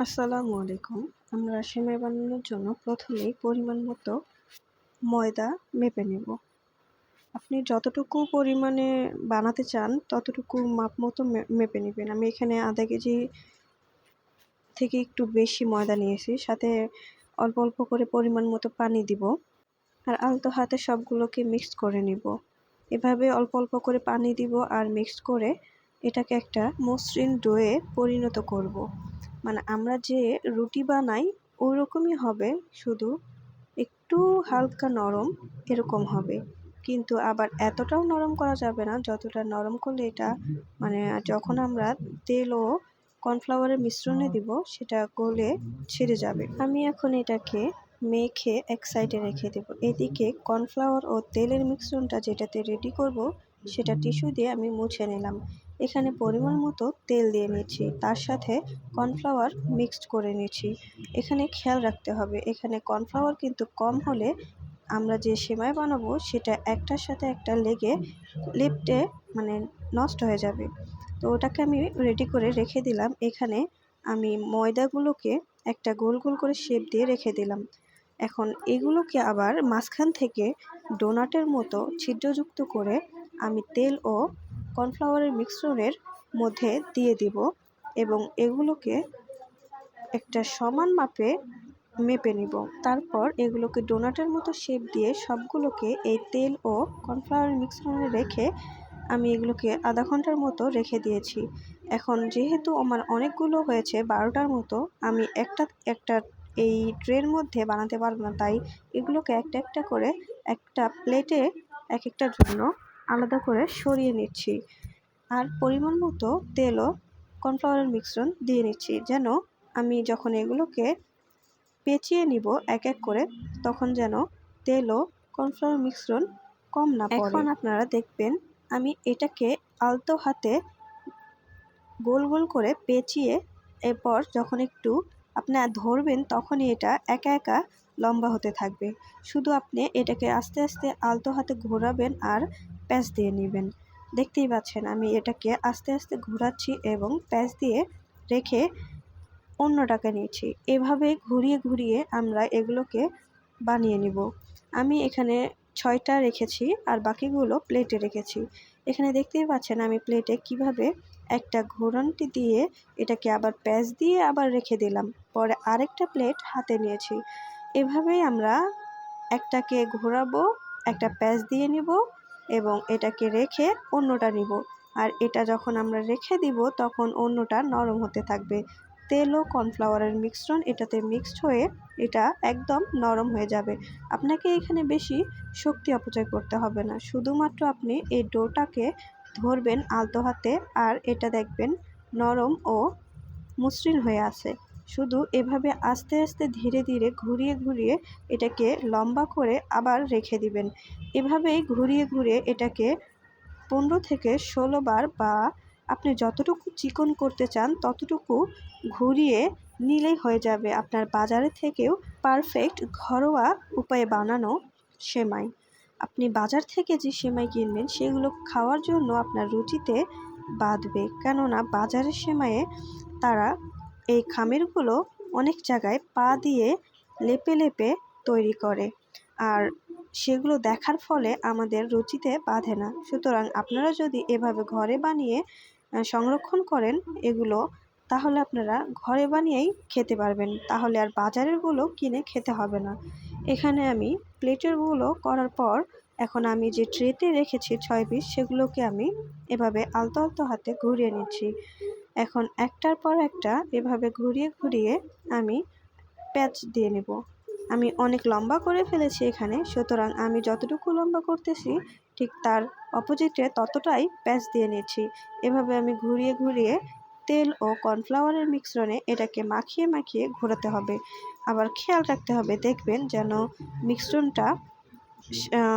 আসসালামু আলাইকুম। আমরা সেমাই বানানোর জন্য প্রথমেই পরিমাণ মতো ময়দা মেপে নেব। আপনি যতটুকু পরিমাণে বানাতে চান, ততটুকু মাপ মতো মেপে নেবেন। আমি এখানে আধা কেজি থেকে একটু বেশি ময়দা নিয়েছি। সাথে অল্প অল্প করে পরিমাণ মতো পানি দিব। আর আলতো হাতে সবগুলোকে মিক্স করে নিব। এভাবে অল্প অল্প করে পানি দিব আর মিক্স করে এটাকে একটা মসৃণ ডোয়ে পরিণত করব। মানে আমরা যে রুটি বানাই ওই রকমই হবে। শুধু একটু হালকা নরম এরকম হবে। কিন্তু আবার এতটাও নরম করা যাবে না, যতটা নরম করলে এটা মানে যখন আমরা তেল ও কর্নফ্লাওয়ারের মিশ্রণে দিব, সেটা গলে ছেড়ে যাবে। আমি এখন এটাকে মেখে এক সাইডে রেখে দেব। এদিকে কর্নফ্লাওয়ার ও তেলের মিশ্রণটা যেটাতে রেডি করব, সেটা টিস্যু দিয়ে আমি মুছে নিলাম। এখানে পরিমাণ মতো তেল দিয়ে নিচ্ছি তার সাথে কর্নফ্লাওয়ার মিক্সড করে নিচ্ছি এখানে খেয়াল রাখতে হবে, এখানে কর্নফ্লাওয়ার কিন্তু কম হলে আমরা যে সেমাই বানাবো, সেটা একটার সাথে একটা লেগে লিপটে মানে নষ্ট হয়ে যাবে। তো ওটাকে আমি রেডি করে রেখে দিলাম। এখানে আমি ময়দাগুলোকে একটা গোল গোল করে শেপ দিয়ে রেখে দিলাম। এখন এগুলোকে আবার মাঝখান থেকে ডোনাটের মতো ছিদ্রযুক্ত করে আমি তেল ও কর্নফ্লাওয়ারের মিশ্রণের মধ্যে দিয়ে দিব এবং এগুলোকে একটা সমান মাপে মেপে নিব। তারপর এগুলোকে ডোনাটের মতো শেপ দিয়ে সবগুলোকে এই তেল ও কর্নফ্লাওয়ার মিশ্রণে রেখে আমি এগুলোকে আধা ঘণ্টার মতো রেখে দিয়েছি। এখন যেহেতু আমার অনেকগুলো হয়েছে বারোটার মতো, আমি একটা একটা এই ট্রের মধ্যে বানাতে পারব না। তাই এগুলোকে একটা একটা করে একটা প্লেটে এক একটার জন্য আলাদা করে সরিয়ে নিচ্ছি। আর পরিমাণ মতো তেলও কর্নফ্লাওয়ারের মিশ্রণ দিয়ে নিচ্ছি, যেন আমি যখন এগুলোকে পেঁচিয়ে নিব এক এক করে, তখন যেন তেল ও কর্নফ্লাওয়ার মিশ্রণ কম না এখন আপনারা দেখবেন আমি এটাকে আলতো হাতে গোল গোল করে পেঁচিয়ে এরপর যখন একটু আপনার ধরবেন, তখনই এটা একা একা লম্বা হতে থাকবে। শুধু আপনি এটাকে আস্তে আস্তে আলতো হাতে ঘোরাবেন আর প্যাঁচ দিয়ে নেবেন। দেখতেই পাচ্ছেন, আমি এটাকে আস্তে আস্তে ঘোরাচ্ছি এবং প্যাঁচ দিয়ে রেখে অন্যটাকে নিয়েছি এভাবে ঘুরিয়ে ঘুরিয়ে আমরা এগুলোকে বানিয়ে নিব। আমি এখানে ছয়টা রেখেছি আর বাকিগুলো প্লেটে রেখেছি। এখানে দেখতেই পাচ্ছেন, আমি প্লেটে কীভাবে একটা ঘোরানটি দিয়ে এটাকে আবার প্যাঁচ দিয়ে আবার রেখে দিলাম। পরে আরেকটা প্লেট হাতে নিয়েছি। এভাবেই আমরা একটাকে ঘোরাবো, একটা প্যাঁচ দিয়ে নিব এবং এটাকে রেখে অন্যটা নিব। আর এটা যখন আমরা রেখে দিব, তখন অন্যটা নরম হতে থাকবে। তেল ও কর্নফ্লাওয়ারের মিশ্রণ এটাতে মিক্সড হয়ে এটা একদম নরম হয়ে যাবে। আপনাকে এখানে বেশি শক্তি অপচয় করতে হবে না। শুধুমাত্র আপনি এই ডোটাকে ধরবেন আলতো হাতে আর এটা দেখবেন নরম ও মসৃণ হয়ে আছে। শুধু এভাবে আস্তে আস্তে ধীরে ধীরে ঘুরিয়ে ঘুরিয়ে এটাকে লম্বা করে আবার রেখে দিবেন। এভাবেই ঘুরিয়ে ঘুরিয়ে এটাকে পনেরো থেকে ষোলো বার বা আপনি যতটুকু চিকন করতে চান ততটুকু ঘুরিয়ে নিলেই হয়ে যাবে আপনার বাজারে থেকেও পারফেক্ট ঘরোয়া উপায়ে বানানো সেমাই। আপনি বাজার থেকে যে সেমাই কিনবেন সেগুলো খাওয়ার জন্য আপনার রুচিতে বাঁধবে। কেননা বাজারের সেমাইয়ে তারা এই খামিরগুলো অনেক জায়গায় পা দিয়ে লেপে লেপে তৈরি করে। আর সেগুলো দেখার ফলে আমাদের রুচিতে বাঁধে না। সুতরাং আপনারা যদি এভাবে ঘরে বানিয়ে সংরক্ষণ করেন এগুলো, তাহলে আপনারা ঘরে বানিয়েই খেতে পারবেন। তাহলে আর বাজারেরগুলো কিনে খেতে হবে না। এখানে আমি প্লেটেরগুলো করার পর, এখন আমি যে ট্রেতে রেখেছি ছয় পিস, সেগুলোকে আমি এভাবে আলতো আলতো হাতে ঘুরিয়ে নিচ্ছি। এখন একটার পর একটা এভাবে ঘুরিয়ে ঘুরিয়ে আমি প্যাচ দিয়ে নেব। আমি অনেক লম্বা করে ফেলেছি এখানে, সুতরাং আমি যতটুকু লম্বা করতেছি, ঠিক তার অপোজিটে ততটাই প্যাচ দিয়ে নিচ্ছি। এভাবে আমি ঘুরিয়ে ঘুরিয়ে তেল ও কর্নফ্লাওয়ারের মিশ্রণে এটাকে মাখিয়ে মাখিয়ে ঘোরাতে হবে। আবার খেয়াল রাখতে হবে, দেখবেন যেন মিশ্রণটা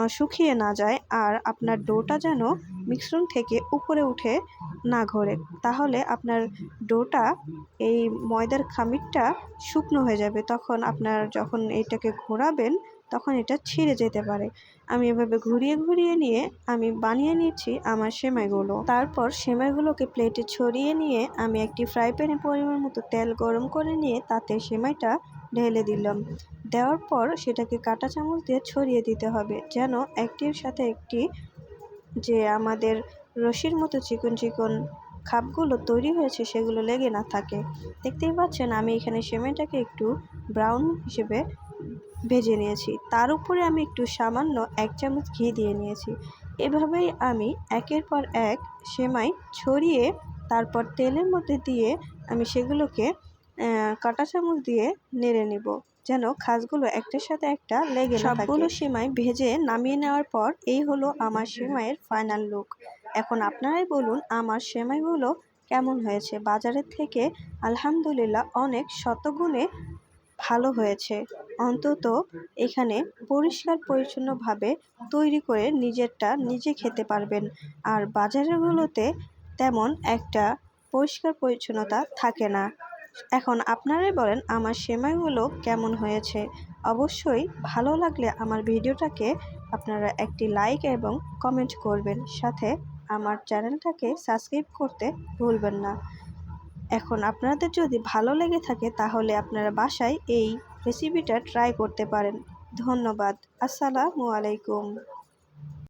শুকিয়ে না যায় আর আপনার ডোটা যেন মিশ্রণ থেকে উপরে উঠে না ঘোরে। তাহলে আপনার ডোটা এই ময়দার খামিরটা শুকনো হয়ে যাবে। তখন আপনার যখন এটাকে ঘোরাবেন, তখন এটা ছিঁড়ে যেতে পারে। আমি এভাবে ঘুরিয়ে ঘুরিয়ে নিয়ে আমি বানিয়ে নিচ্ছি আমার সেমাইগুলো। তারপর সেমাইগুলোকে প্লেটে ছড়িয়ে নিয়ে আমি একটি ফ্রাই প্যানে পরিমাণ মতো তেল গরম করে নিয়ে তাতে সেমাইটা ঢেলে দিলাম। দেওয়ার পর সেটাকে কাঁটা চামচ দিয়ে ছড়িয়ে দিতে হবে, যেন একটির সাথে একটি যে আমাদের রশির মতো চিকন চিকন খাপগুলো তৈরি হয়েছে সেগুলো লেগে না থাকে। দেখতেই পাচ্ছেন আমি এখানে সেমাইটাকে একটু ব্রাউন হিসেবে ভেজে নিয়েছি। তার উপরে আমি একটু সামান্য এক চামচ ঘি দিয়ে নিয়েছি। এভাবেই আমি একের পর এক সেমাই ছড়িয়ে তারপর তেলের মধ্যে দিয়ে আমি সেগুলোকে কাঁটা চামচ দিয়ে নেড়ে নেব। যেন খাসগুলো একটার সাথে একটা লেগে সবগুলো সেমাই ভেজে নামিয়ে নেওয়ার পর এই হলো আমার সেমাইয়ের ফাইনাল লুক। এখন আপনারাই বলুন, আমার সেমাইগুলো কেমন হয়েছে? বাজারের থেকে আলহামদুলিল্লাহ অনেক শতগুণে ভালো হয়েছে। অন্তত এখানে পরিষ্কার পরিচ্ছন্নভাবে তৈরি করে নিজেরটা নিজে খেতে পারবেন। আর বাজারেরগুলোতে তেমন একটা পরিষ্কার পরিচ্ছন্নতা থাকে না। এখন আপনারাই বলেন আমার সেমাইগুলো কেমন হয়েছে। অবশ্যই ভালো লাগলে আমার ভিডিওটাকে আপনারা একটি লাইক এবং কমেন্ট করবেন। সাথে আমার চ্যানেলটাকে সাবস্ক্রাইব করতে ভুলবেন না। এখন আপনাদের যদি ভালো লেগে থাকে তাহলে আপনারা বাসায় এই রেসিপিটা ট্রাই করতে পারেন। ধন্যবাদ। আসসালামু আলাইকুম।